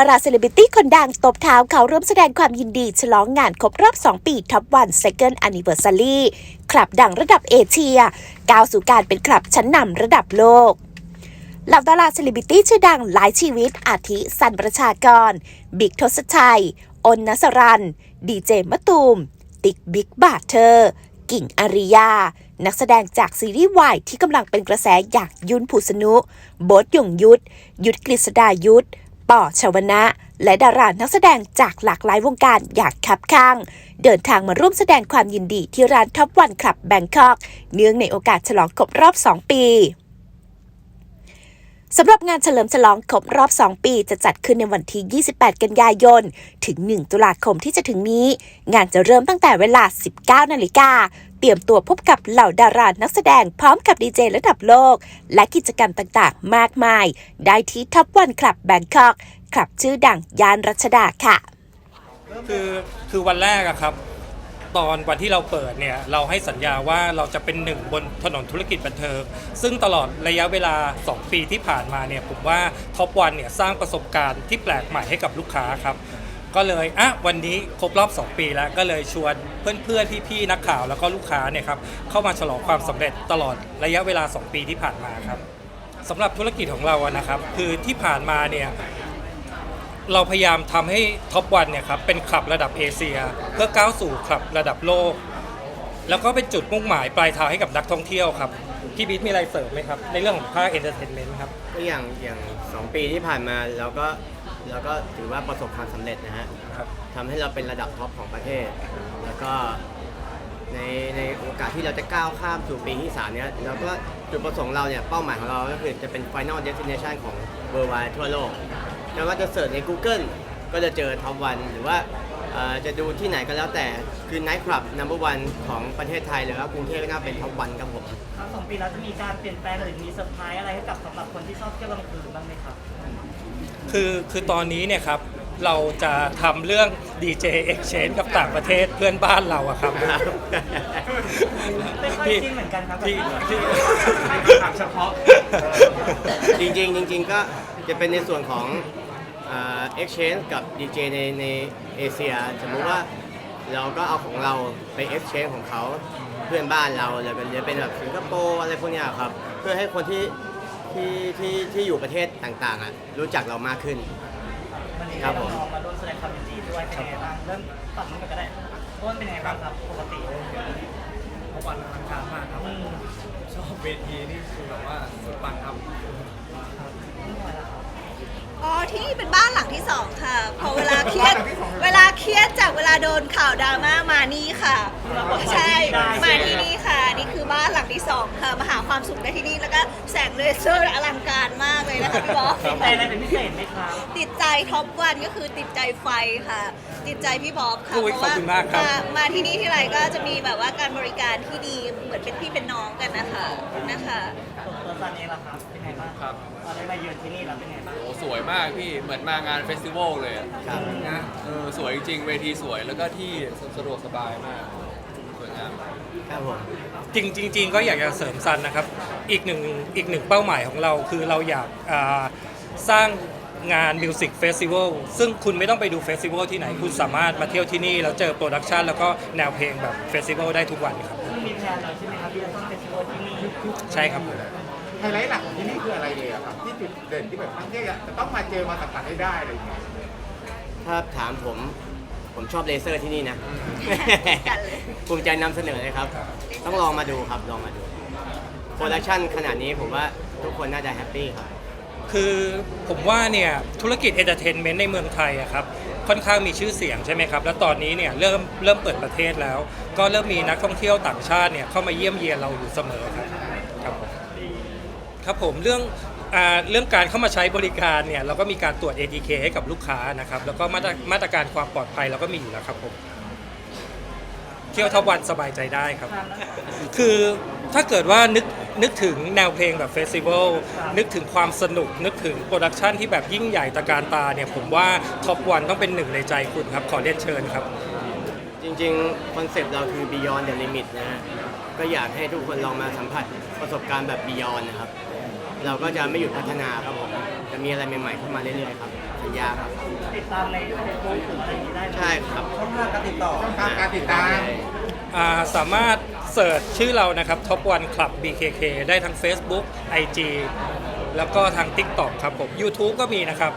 าราเซเลบริตี้คนดังตบเท้าเขาร่วมแสดงความยินดี ฉลองงานครบรอบ 2 ปีท็อปวัน Second Anniversary คลับดังระดับเอเชีย ก้าวสู่การเป็นคลับชั้นนำระดับโลกเหล่าดาราเซเลบริตี้ชื่อดังหลายชีวิต อาทิสันประชากร บิ๊กทศชัยอนนสรัน ดีเจมะตูม ติ๊กบิ๊กบาเทอร์ กิ่งอาริยา นักแสดงจากซีรีส์วายที่กำลังเป็นกระแสอย่างยุนภูสนุ โบทยงยุทธ ยุทธกฤษดายุทธ ป่อชวนะ และดารานักแสดงจากหลากหลายวงการอย่างคับข้าง เดินทางมาร่วมแสดงความยินดีที่ร้านท็อปวันคลับแบงคอก เนื่องในโอกาสฉลองครบรอบ 2 ปี สำหรับงานเฉลิมฉลองครบรอบ 2 ปีจะจัดขึ้นในวันที่ 28 กันยายน ถึง 1 ตุลาคมที่จะถึงนี้ งานจะเริ่มตั้งแต่เวลา 19 นาฬิกา เตรียมตัวพบกับเหล่าดารานักแสดงพร้อมกับดีเจระดับโลก และกิจกรรมต่างๆ มากมาย ได้ที่ท็อปวันคลับแบงคอกคลับชื่อดังย่านรัชดาค่ะ คือคือวันแรกอะครับ ตอนวันที่เราเปิดเนี่ยเราให้สัญญาว่าเราจะเป็นหนึ่งบนถนนธุรกิจบันเทิง ซึ่งตลอดระยะเวลา 2 ปีที่ผ่านมาเนี่ยผมว่าท็อปวันเนี่ยสร้างประสบการณ์ที่แปลกใหม่ให้กับลูกค้าครับก็เลยอะวันนี้ครบรอบ 2 ปีแล้วก็เลยชวนเพื่อนๆพี่ๆนักข่าวแล้วก็ลูกค้าเนี่ยครับเข้ามาฉลองความสำเร็จตลอดระยะเวลา 2 ปีที่ผ่านมาครับสำหรับธุรกิจของเราอะนะครับ คือที่ผ่านมาเนี่ย เราพยายามทำให้ท็อปวันเนี่ยครับเป็นคลับระดับเอเชีย เพื่อก้าวสู่คลับระดับโลก แล้วก็เป็นจุดมุ่งหมายปลายทางให้กับนักท่องเที่ยวครับพี่บิ๊กมีอะไรเสริมไหมครับ ในเรื่องของภาคเอนเตอร์เทนเมนต์ครับก็อย่างอย่างสองปีที่ผ่านมาเราก็เราก็ถือว่าประสบความสำเร็จนะฮะครับทำให้เราเป็นระดับท็อปของประเทศ แล้วก็ในในโอกาสที่เราจะก้าวข้ามสู่ปีที่ 3 เนี้ยเราก็จุดประสงค์เราเนี่ย เป้าหมายของเราก็คือจะเป็น Final Destination ของ Worldwide ทั่วโลก ไม่ว่าจะเสิร์ชใน Google ก็จะเจอท็อปวันหรือว่าเอ่อจะดูที่ไหนก็แล้วแต่คือ Night Club Number One ของประเทศไทยหรือว่ากรุงเทพก็น่าเป็นท็อปวันครับผมครับสองปีแล้วจะมีการเปลี่ยนแปลงหรือมีเซอร์ไพรส์อะไรให้กับสำหรับคนที่ชอบเที่ยวกลางคืนบ้างไหมครับ คือคือตอนนี้เนี่ยครับเราจะทำเรื่อง DJ Exchange กับต่างประเทศเพื่อนบ้านเราอะครับ ไม่ค่อยจริงเหมือนกันครับที่ที่ ถามเฉพาะ จริงๆจริงๆก็จะเป็นในส่วนของ เอ่อ exchange กับ DJ ในในเอเชียสมมุติว่าเราก็เอาของเราไป exchange ของเขาเพื่อนบ้านเราแล้วก็จะเป็นแบบสิงคโปร์อะไรพวกเนี้ยครับ เพื่อให้คนที่ที่ที่ที่อยู่ประเทศต่างๆอะรู้จักเรามากขึ้น วันนี้ครับเราผมลองมาร่วมแสดงความยินดีด้วยเป็นไงบ้างเริ่มตัดนู้นกันก็ได้ต้นเป็นไงบ้างครับปกติเมื่อวันอลังการมากครับอืมชอบเวทีนี่คือแบบว่าสุดปังครับ นี่พอแล้วครับ อ๋อที่นี่ เป็นบ้านหลังที่สองค่ะ พอเวลาเครียดเวลาเครียดจากเวลาโดนข่าวดราม่ามานี่ค่ะ ใช่ มาที่นี่ค่ะ นี่คือบ้านหลังที่สองค่ะ มาหาความสุขได้ที่นี่ แล้วก็แสงเลเซอร์อลังการมากเลยนะคะพี่บอส ติดใจอะไรเป็นพิเศษไหมครับติดใจท็อปวันก็คือติดใจไฟค่ะ ติดใจพี่บ๊อบค่ะโอ้ยขอบคุณมากครับมามาที่นี่ที่ไรก็จะมีแบบว่าการบริการที่ดีเหมือนเป็นพี่เป็นน้องกันนะคะนะคะ ตัวตัวซันเองล่ะครับเป็นไงบ้างครับตอนได้มาเยือนที่นี่แล้วเป็นไงบ้างโอ้สวยมากพี่เหมือนมางานเฟสติวัลเลยอะครับนะเออสวยจริงๆเวทีสวยแล้วก็ที่สะดวกสบายมากสวยงามครับผมจริงจริง ๆ ก็อยากจะเสริมซันนะครับ อีกหนึ่งอีกหนึ่งเป้าหมายของเราคือเราอยากอ่าสร้างงานมิวสิกเฟสติวัลซึ่งคุณไม่ต้องไปดูเฟสติวัลที่ไหน คุณสามารถมาเที่ยวที่นี่ แล้วเจอโปรดักชันแล้วก็แนวเพลงแบบเฟสติวัลได้ทุกวันครับซึ่งมีแพลนแล้วใช่ไหมครับที่จะต้องเป็นทัวร์ที่นี่ ใช่ครับผม ไฮไลท์หลักของที่นี่คืออะไรเลยอะครับที่จุดเด่นที่แบบนักเที่ยวจะต้องมาเจอมาสัมผัสให้ได้อะไรอย่างเงี้ย ถ้าถามผมผมชอบเลเซอร์ที่นี่นะกันเลยภูมิใจนำเสนอเลยครับ ต้องลองมาดูครับลองมาดูโปรดักชันขนาดนี้ผมว่าทุกคนน่าจะแฮปปี้ครับ คือผมว่าเนี่ยธุรกิจเอนเตอร์เทนเมนต์ในเมืองไทยอะครับค่อนข้างมีชื่อเสียงใช่ไหมครับ แล้วตอนนี้เนี่ยเริ่มเริ่มเปิดประเทศแล้ว ก็เริ่มมีนักท่องเที่ยวต่างชาติเนี่ยเข้ามาเยี่ยมเยียนเราอยู่เสมอครับครับผม ครับผมเรื่องอ่าเรื่องการเข้ามาใช้บริการเนี่ยเราก็มีการตรวจ ATK ให้กับลูกค้านะครับแล้วก็มาตรมาตรการความปลอดภัยเราก็มีอยู่แล้วครับผมเที่ยวทั้งวันสบายใจได้ครับ คือถ้าเกิดว่านึกนึกถึงแนวเพลงแบบเฟสติวัลนึกถึงความสนุก นึกถึงโปรดักชันที่แบบยิ่งใหญ่ตะการตาเนี่ยผมว่าท็อปวันต้องเป็นหนึ่งในใจคุณครับ ขอเรียนเชิญครับ จริงๆ คอนเซปต์เราคือ beyond the limit นะฮะก็อยากให้ทุกคนลองมาสัมผัสประสบการณ์แบบ beyond นะครับ เราก็จะไม่หยุดพัฒนาครับผมจะมีอะไรใหม่ๆเข้ามาเรื่อยๆครับสัญญาครับติดตามในเฟซบุ๊กหรืออะไรอย่างนี้ได้ไหมใช่ครับช่องทางการติดต่อช่องทางการติดตาม อ่าสามารถเสิร์ชชื่อเรานะครับ Top One Club BKK ได้ทั้ง Facebook IG แล้วก็ทาง TikTok ครับผม YouTube ก็มีนะครับ